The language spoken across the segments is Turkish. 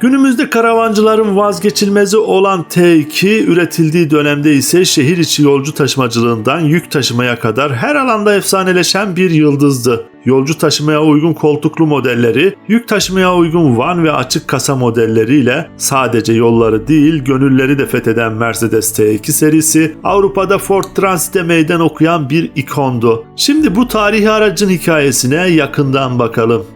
Günümüzde karavancıların vazgeçilmezi olan T2 üretildiği dönemde ise şehir içi yolcu taşımacılığından yük taşımaya kadar her alanda efsaneleşen bir yıldızdı. Yolcu taşımaya uygun koltuklu modelleri, yük taşımaya uygun van ve açık kasa modelleriyle sadece yolları değil gönülleri de fetheden Mercedes T2 serisi Avrupa'da Ford Transit'e meydan okuyan bir ikondu. Şimdi bu tarihi aracın hikayesine yakından bakalım.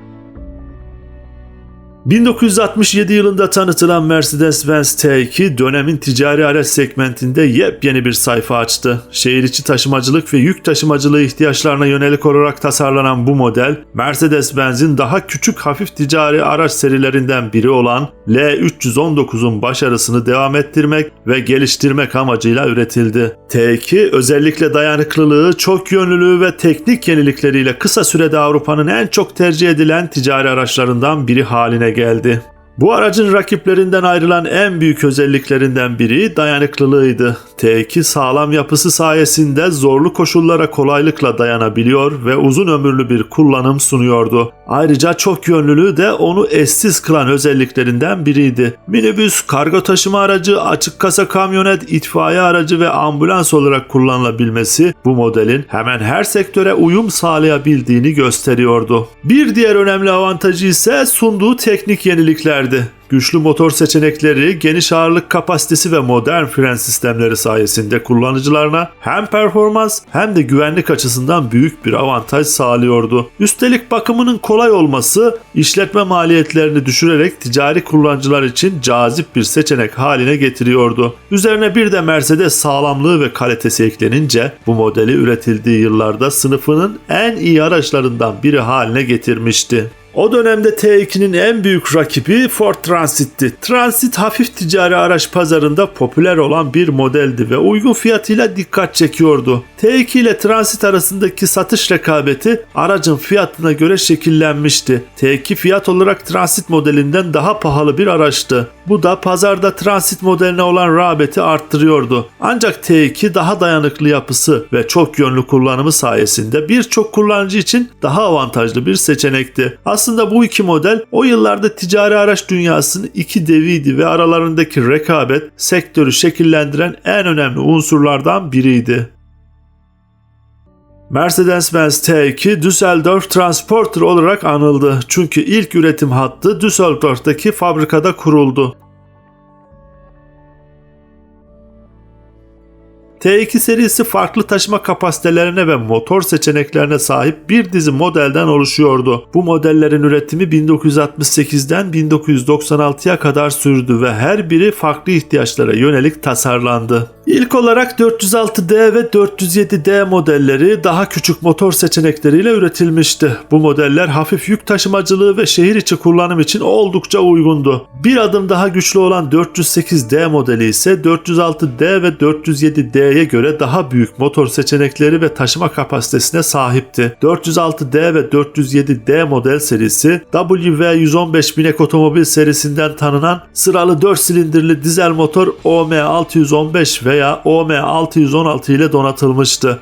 1967 yılında tanıtılan Mercedes-Benz T2 dönemin ticari araç segmentinde yepyeni bir sayfa açtı. Şehir içi taşımacılık ve yük taşımacılığı ihtiyaçlarına yönelik olarak tasarlanan bu model, Mercedes-Benz'in daha küçük hafif ticari araç serilerinden biri olan L319'un başarısını devam ettirmek ve geliştirmek amacıyla üretildi. T2 özellikle dayanıklılığı, çok yönlülüğü ve teknik yenilikleriyle kısa sürede Avrupa'nın en çok tercih edilen ticari araçlarından biri haline geldi. Bu aracın rakiplerinden ayrılan en büyük özelliklerinden biri dayanıklılığıydı. T2 sağlam yapısı sayesinde zorlu koşullara kolaylıkla dayanabiliyor ve uzun ömürlü bir kullanım sunuyordu. Ayrıca çok yönlülüğü de onu eşsiz kılan özelliklerinden biriydi. Minibüs, kargo taşıma aracı, açık kasa kamyonet, itfaiye aracı ve ambulans olarak kullanılabilmesi bu modelin hemen her sektöre uyum sağlayabildiğini gösteriyordu. Bir diğer önemli avantajı ise sunduğu teknik yeniliklerdi. Güçlü motor seçenekleri, geniş ağırlık kapasitesi ve modern fren sistemleri sayesinde kullanıcılarına hem performans hem de güvenlik açısından büyük bir avantaj sağlıyordu. Üstelik bakımının kolay olması işletme maliyetlerini düşürerek ticari kullanıcılar için cazip bir seçenek haline getiriyordu. Üzerine bir de Mercedes sağlamlığı ve kalitesi eklenince bu modeli üretildiği yıllarda sınıfının en iyi araçlarından biri haline getirmişti. O dönemde T2'nin en büyük rakibi Ford Transit'ti. Transit hafif ticari araç pazarında popüler olan bir modeldi ve uygun fiyatıyla dikkat çekiyordu. T2 ile Transit arasındaki satış rekabeti aracın fiyatına göre şekillenmişti. T2 fiyat olarak Transit modelinden daha pahalı bir araçtı. Bu da pazarda Transit modeline olan rağbeti arttırıyordu. Ancak T2 daha dayanıklı yapısı ve çok yönlü kullanımı sayesinde birçok kullanıcı için daha avantajlı bir seçenekti. Aslında bu iki model o yıllarda ticari araç dünyasının iki deviydi ve aralarındaki rekabet sektörü şekillendiren en önemli unsurlardan biriydi. Mercedes-Benz T2 Düsseldorf Transporter olarak anıldı. Çünkü ilk üretim hattı Düsseldorf'taki fabrikada kuruldu. T2 serisi farklı taşıma kapasitelerine ve motor seçeneklerine sahip bir dizi modelden oluşuyordu. Bu modellerin üretimi 1968'den 1996'ya kadar sürdü ve her biri farklı ihtiyaçlara yönelik tasarlandı. İlk olarak 406D ve 407D modelleri daha küçük motor seçenekleriyle üretilmişti. Bu modeller hafif yük taşımacılığı ve şehir içi kullanım için oldukça uygundu. Bir adım daha güçlü olan 408D modeli ise 406D ve 407D'ye göre daha büyük motor seçenekleri ve taşıma kapasitesine sahipti. 406D ve 407D model serisi WV115 binek otomobil serisinden tanınan sıralı 4 silindirli dizel motor OM615 veya OM616 ile donatılmıştı.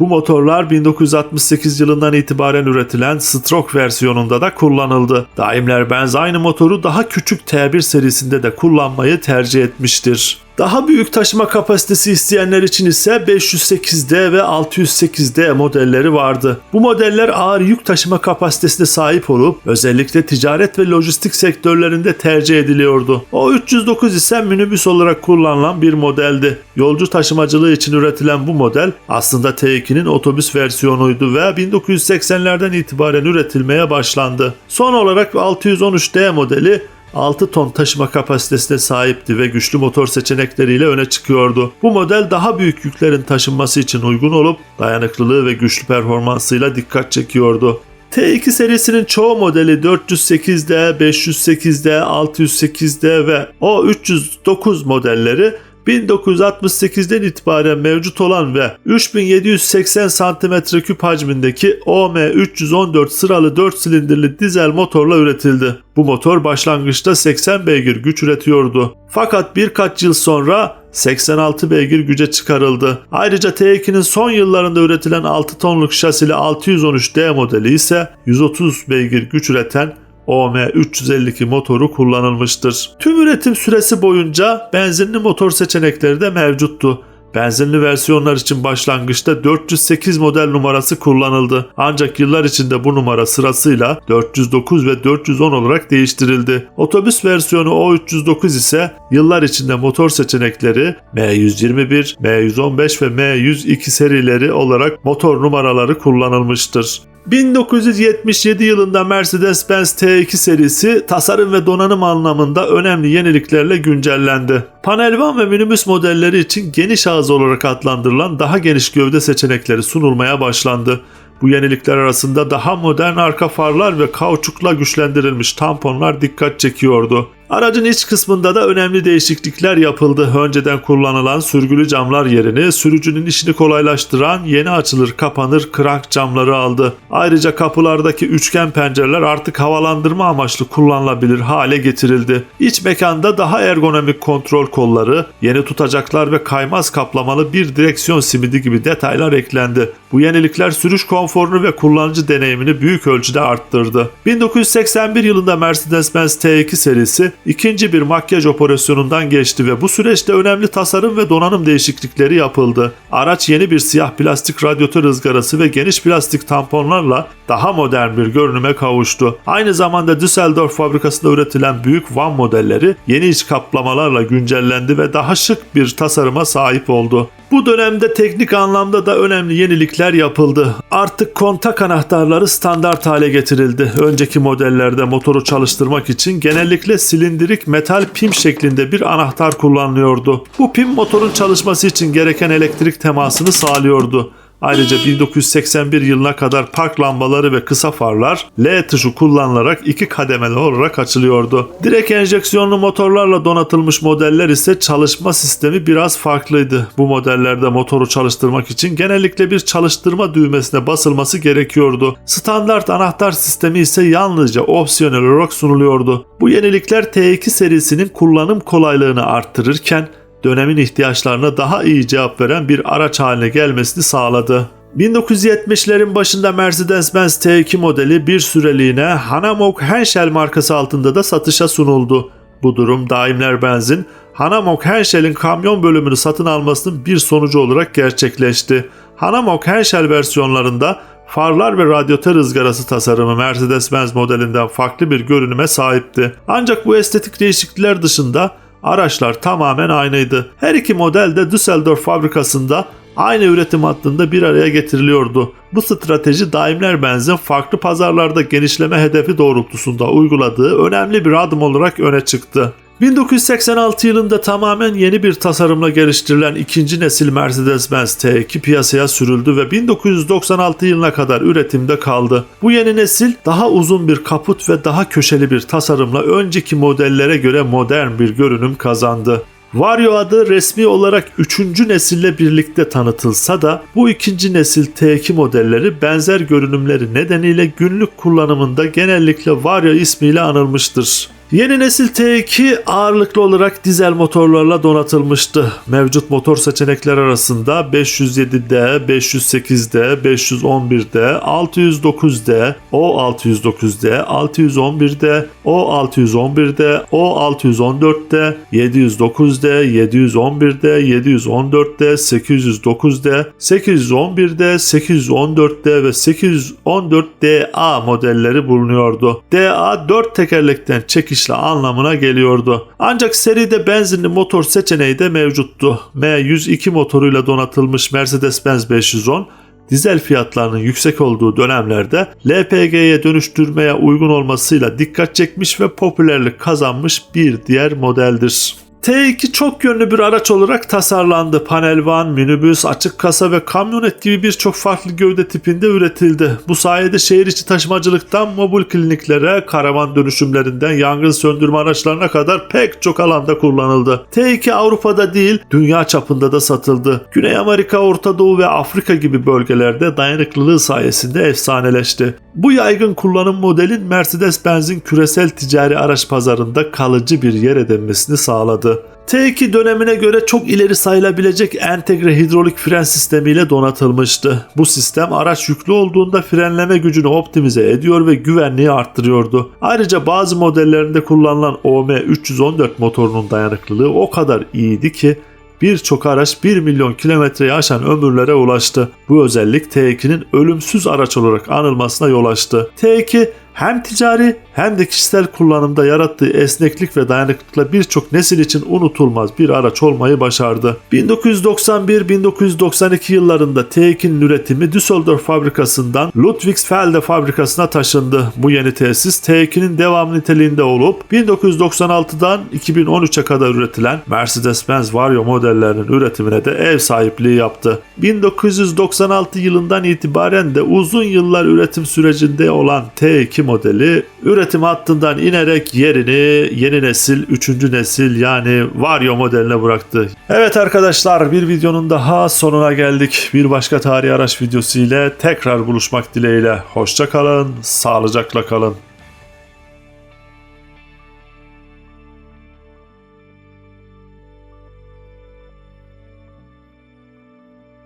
Bu motorlar 1968 yılından itibaren üretilen stroke versiyonunda da kullanıldı. Daimler Benz aynı motoru daha küçük T1 serisinde de kullanmayı tercih etmiştir. Daha büyük taşıma kapasitesi isteyenler için ise 508D ve 608D modelleri vardı. Bu modeller ağır yük taşıma kapasitesine sahip olup özellikle ticaret ve lojistik sektörlerinde tercih ediliyordu. O 309 ise minibüs olarak kullanılan bir modeldi. Yolcu taşımacılığı için üretilen bu model aslında T2'nin otobüs versiyonuydu ve 1980'lerden itibaren üretilmeye başlandı. Son olarak 613D modeli 6 ton taşıma kapasitesine sahipti ve güçlü motor seçenekleriyle öne çıkıyordu. Bu model daha büyük yüklerin taşınması için uygun olup dayanıklılığı ve güçlü performansıyla dikkat çekiyordu. T2 serisinin çoğu modeli 408D, 508D, 608D ve O309 modelleri 1968'den itibaren mevcut olan ve 3780 cm3 hacmindeki OM314 sıralı 4 silindirli dizel motorla üretildi. Bu motor başlangıçta 80 beygir güç üretiyordu. Fakat birkaç yıl sonra 86 beygir güce çıkarıldı. Ayrıca T2'nin son yıllarında üretilen 6 tonluk şasili 613D modeli ise 130 beygir güç üreten OM352 motoru kullanılmıştır. Tüm üretim süresi boyunca benzinli motor seçenekleri de mevcuttu. Benzinli versiyonlar için başlangıçta 408 model numarası kullanıldı. Ancak yıllar içinde bu numara sırasıyla 409 ve 410 olarak değiştirildi. Otobüs versiyonu O309 ise yıllar içinde motor seçenekleri M121, M115 ve M102 serileri olarak motor numaraları kullanılmıştır. 1977 yılında Mercedes-Benz T2 serisi tasarım ve donanım anlamında önemli yeniliklerle güncellendi. Panel van ve minibüs modelleri için geniş ağız olarak adlandırılan daha geniş gövde seçenekleri sunulmaya başlandı. Bu yenilikler arasında daha modern arka farlar ve kauçukla güçlendirilmiş tamponlar dikkat çekiyordu. Aracın iç kısmında da önemli değişiklikler yapıldı. Önceden kullanılan sürgülü camlar yerini sürücünün işini kolaylaştıran yeni açılır kapanır krank camları aldı. Ayrıca kapılardaki üçgen pencereler artık havalandırma amaçlı kullanılabilir hale getirildi. İç mekanda daha ergonomik kontrol kolları, yeni tutacaklar ve kaymaz kaplamalı bir direksiyon simidi gibi detaylar eklendi. Bu yenilikler sürüş konforunu ve kullanıcı deneyimini büyük ölçüde arttırdı. 1981 yılında Mercedes-Benz T2 serisi ikinci bir makyaj operasyonundan geçti ve bu süreçte önemli tasarım ve donanım değişiklikleri yapıldı. Araç yeni bir siyah plastik radyatör ızgarası ve geniş plastik tamponlarla daha modern bir görünüme kavuştu. Aynı zamanda Düsseldorf fabrikasında üretilen büyük van modelleri yeni iç kaplamalarla güncellendi ve daha şık bir tasarıma sahip oldu. Bu dönemde teknik anlamda da önemli yenilikler yapıldı. Artık kontak anahtarları standart hale getirildi. Önceki modellerde motoru çalıştırmak için genellikle silindirik metal pim şeklinde bir anahtar kullanılıyordu. Bu pim motorun çalışması için gereken elektrik temasını sağlıyordu. Ayrıca 1981 yılına kadar park lambaları ve kısa farlar L tuşu kullanılarak iki kademeli olarak açılıyordu. Direkt enjeksiyonlu motorlarla donatılmış modeller ise çalışma sistemi biraz farklıydı. Bu modellerde motoru çalıştırmak için genellikle bir çalıştırma düğmesine basılması gerekiyordu. Standart anahtar sistemi ise yalnızca opsiyonel olarak sunuluyordu. Bu yenilikler T2 serisinin kullanım kolaylığını arttırırken dönemin ihtiyaçlarına daha iyi cevap veren bir araç haline gelmesini sağladı. 1970'lerin başında Mercedes-Benz T2 modeli bir süreliğine Hanamok Henschel markası altında da satışa sunuldu. Bu durum Daimler-Benz'in Hanamok Henschel'in kamyon bölümünü satın almasının bir sonucu olarak gerçekleşti. Hanamok Henschel versiyonlarında farlar ve radyatör ızgarası tasarımı Mercedes-Benz modelinden farklı bir görünüme sahipti. Ancak bu estetik değişiklikler dışında araçlar tamamen aynıydı. Her iki model de Düsseldorf fabrikasında aynı üretim hattında bir araya getiriliyordu. Bu strateji Daimler-Benz'in farklı pazarlarda genişleme hedefi doğrultusunda uyguladığı önemli bir adım olarak öne çıktı. 1986 yılında tamamen yeni bir tasarımla geliştirilen ikinci nesil Mercedes-Benz T2 piyasaya sürüldü ve 1996 yılına kadar üretimde kaldı. Bu yeni nesil daha uzun bir kaput ve daha köşeli bir tasarımla önceki modellere göre modern bir görünüm kazandı. Vario adı resmi olarak 3. nesille birlikte tanıtılsa da bu ikinci nesil T2 modelleri benzer görünümleri nedeniyle günlük kullanımında genellikle Vario ismiyle anılmıştır. Yeni nesil T2 ağırlıklı olarak dizel motorlarla donatılmıştı. Mevcut motor seçenekler arasında 507D, 508D, 511D, 609D, O609D, 611D, O611D, O614D, 709D, 711D, 714D, 809D, 811D, 814D ve 814DA modelleri bulunuyordu. DA 4 tekerlekten çekişli anlamına geliyordu. Ancak seride benzinli motor seçeneği de mevcuttu. M102 motoruyla donatılmış Mercedes-Benz 510 dizel fiyatlarının yüksek olduğu dönemlerde LPG'ye dönüştürmeye uygun olmasıyla dikkat çekmiş ve popülerlik kazanmış bir diğer modeldir. T2 çok yönlü bir araç olarak tasarlandı. Panel van, minibüs, açık kasa ve kamyonet gibi birçok farklı gövde tipinde üretildi. Bu sayede şehir içi taşımacılıktan mobil kliniklere, karavan dönüşümlerinden yangın söndürme araçlarına kadar pek çok alanda kullanıldı. T2 Avrupa'da değil, dünya çapında da satıldı. Güney Amerika, Orta Doğu ve Afrika gibi bölgelerde dayanıklılığı sayesinde efsaneleşti. Bu yaygın kullanım modelin Mercedes-Benz'in küresel ticari araç pazarında kalıcı bir yer edinmesini sağladı. T2 dönemine göre çok ileri sayılabilecek entegre hidrolik fren sistemiyle donatılmıştı. Bu sistem araç yüklü olduğunda frenleme gücünü optimize ediyor ve güvenliği arttırıyordu. Ayrıca bazı modellerinde kullanılan OM314 motorunun dayanıklılığı o kadar iyiydi ki birçok araç 1 milyon kilometreyi aşan ömürlere ulaştı. Bu özellik T2'nin ölümsüz araç olarak anılmasına yol açtı. T2 hem ticari hem de kişisel kullanımda yarattığı esneklik ve dayanıklılıkla birçok nesil için unutulmaz bir araç olmayı başardı. 1991-1992 yıllarında T2'nin üretimi Düsseldorf fabrikasından Ludwigsfelde fabrikasına taşındı. Bu yeni tesis T2'nin devam niteliğinde olup 1996'dan 2013'e kadar üretilen Mercedes-Benz Vario modellerinin üretimine de ev sahipliği yaptı. 1996 yılından itibaren de uzun yıllar üretim sürecinde olan T2 modeli üretim hattından inerek yerini yeni nesil 3. nesil yani Vario modeline bıraktı. Evet arkadaşlar bir videonun daha sonuna geldik. Bir başka tarihi araç videosu ile tekrar buluşmak dileğiyle. Hoşça kalın, sağlıcakla kalın.